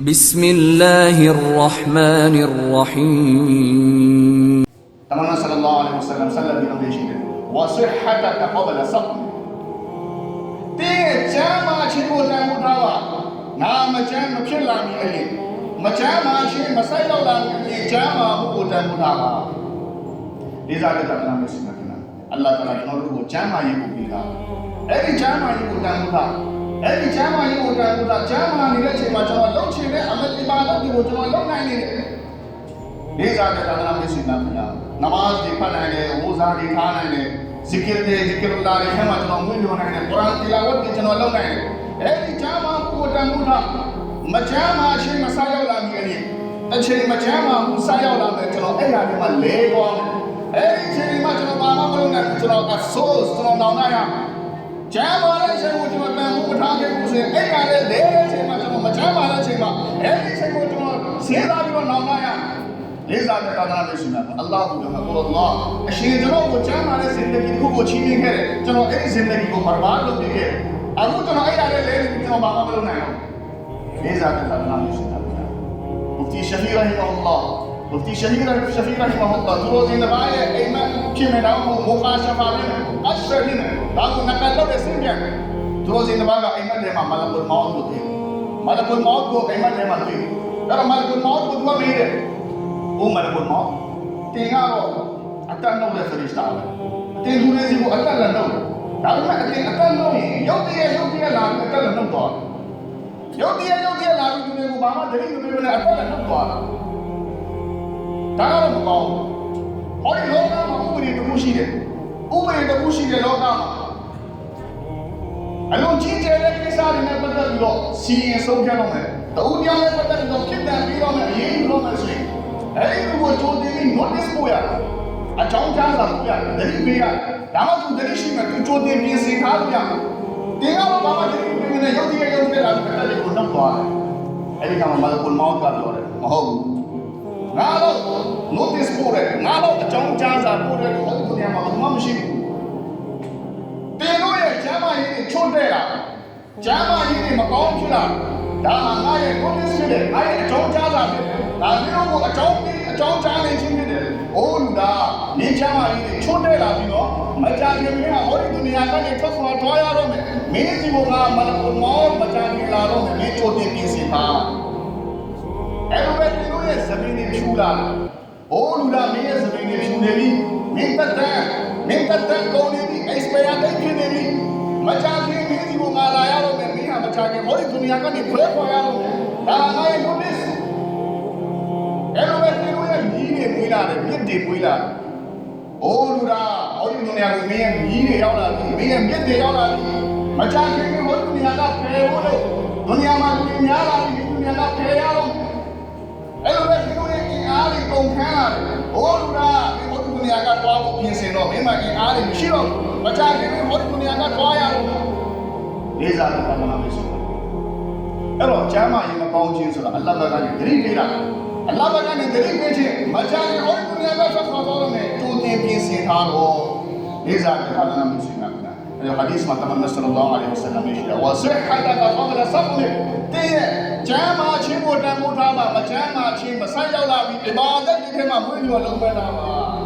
بسم الله الرحمن الرحيم. تمام صلى الله عليه وسلم. سلم من الله وصحتك قبل سقم تي جامع شنو لا مدعوة نام جامع شنو لا مدعوة مجامع شنو مسائل لا مدعوة جامع هو لا مدعوة لذا كده أنا مسلمة الله تعالى نور هو جامع يبقى أي جامع يبقى لا مدعوة ထားပါငါမကျမ်းမဖြစ်လာမီအရင်မကျမ်းမာခြင်းမဆိုင်တော့လာမီအရင်ကျမ်းမာမှုကိုတန်ဖိုးထားပါဒီစားတဲ့တမန်တော်ဆလ္လာလဟ်အလ္လာဟ်တအာလာကျွန်တော်တို့ကိုကျမ်းမာရေးကိုပေးတာအဲ့ဒီကျမ်းမာရေးကိုတန်ဖိုးထားအဲ့ဒီကျမ်းမာရေးကိုတန်ဖိုးထားကျမ်းမာနေတဲ့အချိန်မှာကျွန်တော်လှုပ်ချင်တဲ့အမလီဘာဒတ်တွေကိုကျွန်တော်လုပ်နိုင်နေတယ်လေးစားတဲ့သာသနာ့မရှိနာမလားနမတ်တွေဖတ်နိုင်တယ်ဝိဇာတွေထားနိုင်တယ်ဇီကရ်တွေဇီကရ်လာတွေထဲမှာကျွန်တော်မွေးလျော်နိုင်တယ်ကုရ်အာန်တီလာဝတ်တွေကျွန်တော်လုပ်နိုင်တယ်အဲ့ဒီဂျာမာကိုတန်မှုထားမဂျာမာအချိန်မစားရောက်လာမီအနေအချိန်မဂျာမာကိုစားရောက်လာမယ်ကျွန်တော်အဲ့ဟာဒီမှာလဲသွားမယ်အဲ့ဒီအချိန်မှာကျွန်တော်ဘာမှမလုပ်နိုင်ဘူးကျွန်တော်အဆိုးကျွန်တော်နောင်နာရ ဂျာမာတဲ့အချိန်ကိုကျွန်တော်တန်မှုမထားခဲ့ဘူးဆိုရင်အဲ့ဟာလည်းလဲတဲ့အချိန်မှာကျွန်တော်မဂျာမာတဲ့အချိန်မှာအဲ့ဒီအချိန်ကိုကျွန်တော်စဉ်းစားပြီးတော့နောင်နာရလေးစားတဲ့သာသနာ့ရှိမှာအလ္လာဟူကဘောလာအရှင်ကျွန်တော်ကိုချမ်းသာတဲ့ဇင်ဒဂီကိုကိုချီးမြှင့်ခဲ့တယ်ကျွန်တော်အဲ့ဒီဇင်ဒဂီကိုဘာဘာလုပ်ပြီးခဲ့အခုကျွန်တော်အဲ့ရတဲ့လေကျွန်တော်ဘာမှမလုပ်နိုင်ဘူးလေးစားတဲ့သာသနာ့ရှိမှာမူဖတီရှဟီရာဟီမအလ္လာမူဖတီရှဟီရာရှဟီရာဟီမအလ္လာသူတို့ဒီနဘာရဲ့အိမ်မ ဖြစ်နေတော့မိုကာရှဖာနဲ့အရှရီနဲ့ဒါကနကလောက်တဲ့စင်ပြန်သူတို့ဒီနဘာကအိမ်မထဲမှာမလကုလ်မောတ်ကိုတည်မလကုလ်မောတ်ကိုအိမ်မထဲမှာတည်ဒါကမလကုလ်မောတ်ကိုသူကမေးတယ်ဘုမရဘုမောတင်ကတော့အတန်နှုတ်တဲ့ဖရစ်တာပဲတင်လူလေးစီကိုအတန်လည်းနှုတ်ဒါပေမဲ့အတင်အတန်နှုတ်ရင်ရုပ်တရက်ရုပ်တရက်လာပြီးအတန်လည်းနှုတ်သွားရုပ်တရက်ရုပ်တရက်လာပြီးသူတွေကိုဘာမှတတိမပေးဘဲနဲ့အတန်လည်းနှုတ်သွားတာဒါကတော့မကောင်းဘူး ရှိတယ်ဥပဒေတစ်ခုရှိတယ်လောကမှာအလုံးကြီးကျယ်တဲ့ကိစ္စတွေနဲ့ပတ်သက်ပြီးတော့စီရင်ဆုံးဖြတ်တော့မယ်တဦးပြောင်းနဲ့ပတ်သက်ပြီးတော့ဖြစ်တယ်ပြီးတော့မယ်အရေးယူတော့မယ်ဆိုရင်အဲ့ဒီကိုကြိုတင်ပြီး notice ပို့ရအကြောင်းကြားစာပို့ရတတိပေးရဒါမှသူတတိရှိမှသူကြိုတင်ပြင်ဆင်ထားလို့ရတင်ကတော့ဘာမှတတိပေးနေရုပ်တရက်ရုပ်တရက်လာပြီးတက်တယ်ကိုနှုတ်သွားတယ်အဲ့ဒီကမှမလကုလ်မောက်ကတော့တယ်မဟုတ်ဘူးငါတော့ notice ပို့တယ်ငါတော့အကြောင်းကြားစာပို့တယ်လို့ဟောဒီနေရာ မှာဘာမှမရှိဘူးတင်တို့ရဲ့ကျမ်းမာရေးတွေချို့တဲ့တာကျမ်းမာရေးတွေမကောင်းဖြစ်လာဒါဟာငါရဲ့ notice ဖြစ်တယ်ငါရဲ့အကြောင်းကြားစာဖြစ်တယ်ဒါမျိုးကိုအကြောင်းပြီးအကြောင်းကြားနေခြင်းဖြစ်တယ်အိုးလူသားနင်းကျမ်းမာရေးတွေချို့တဲ့လာပြီးတော့မကြခင်မင်းကဟောဒီဒုနီယာကနေထွက်ခွာသွားရတော့မယ်မင်းစီကမလကုမောမကြခင်လာတော့မယ်မင်းချို့တင်ပြင်ဆင်ပါအဲ့လိုပဲတင်တို့ရဲ့ဇမင်းတွေဖြူလာအိုးလူသားမင်းရဲ့ဇမင်းတွေဖြူနေပြီမင်းတက်တဲ့မင်း တက်တဲ့ကုန်နေပြီ expire date ဖြစ်နေပြီမကြခင်မင်းစီကငါလာရတော့မယ်မင်းဟာမကြခင်ဟောဒီဒုနီယာကနေခွဲခွာရတော့မယ်ဒါငါရဲ့ notice အဲ့လိုပဲတင်တို့ရဲ့မြီးတွေမွေးလာတယ်မြစ်တွေမွေးလာတယ်အိုးလူသားဟောဒီဒုနီယာကိုမင်းရဲ့မြီးတွေရောက်လာပြီမင်းရဲ့မြစ်တွေရောက်လာပြီမကြခင်ဟောဒီဒုနီယာကဖယ်ဖို့လို့ဒုနီယာမှာလူများလာပြီဒုနီယာကဖယ်ရတော့ ကုန်ခန်းလာတယ်။ဟောလူလားဒီဟောဒီနေရာကတွားဖို့ပြင်ဆင်တော့မင်းမအင်အားတွေမရှိတော့ဘူး။မကြခင်ဟောဒီနေရာကတွားရတော့လေးစားတယ်ဘာမှမရှိဘူး။အဲ့တော့ကျမ်းမာရေးမကောင်းခြင်းဆိုတာအလ္လာဟ်ဘက်ကနေတတိပေးတာ။အလ္လာဟ်ဘက်ကနေတတိပေးခြင်းမကြခင်ဟောဒီနေရာကဆက်သွားတော့မယ်တူတင်ပြင်ဆင်ထားတော့လေးစားတယ်ဘာမှမရှိဘူး။ အဲ့တော့ဟာဒီစ်မှာတမန်တော်ဆလ္လာလဟ်အလိုင်းဝါဆလမ်ရဲ့ဝါဇဟဒကဖမလဆပ်နေတဲ့ကျမ်းမာခြင်းကိုတန်ဖိုးထားမှာမကျမ်းမာခြင်းမဆိုင်ရောက်လာပြီးဒီမာသက်ဒီထဲမှာမွေးညွှန်လုံးမဲ့တာပါ